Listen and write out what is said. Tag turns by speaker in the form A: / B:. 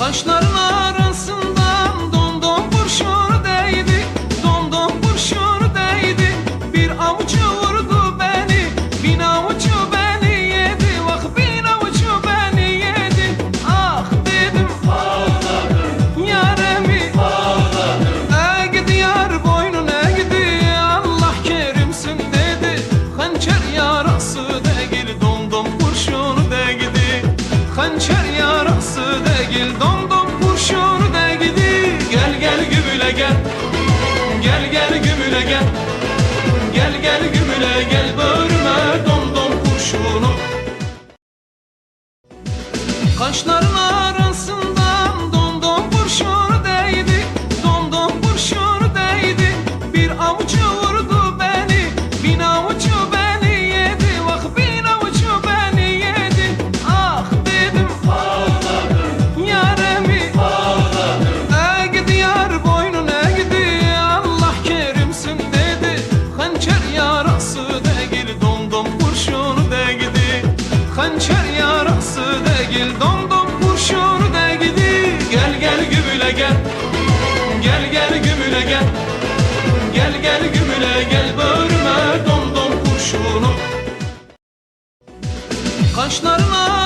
A: Kaşların arası gel gümüle gel. Gel gel gümüle gel böğrüme dom dom kurşunu. Kaşların arasın hançer yarası değil Dondum kuşur de gidi Gel gel gümüle gel. Gel gel gümüle gel. Gel gel gümüle gel Bağırma dondum kuşunu Kaşlarına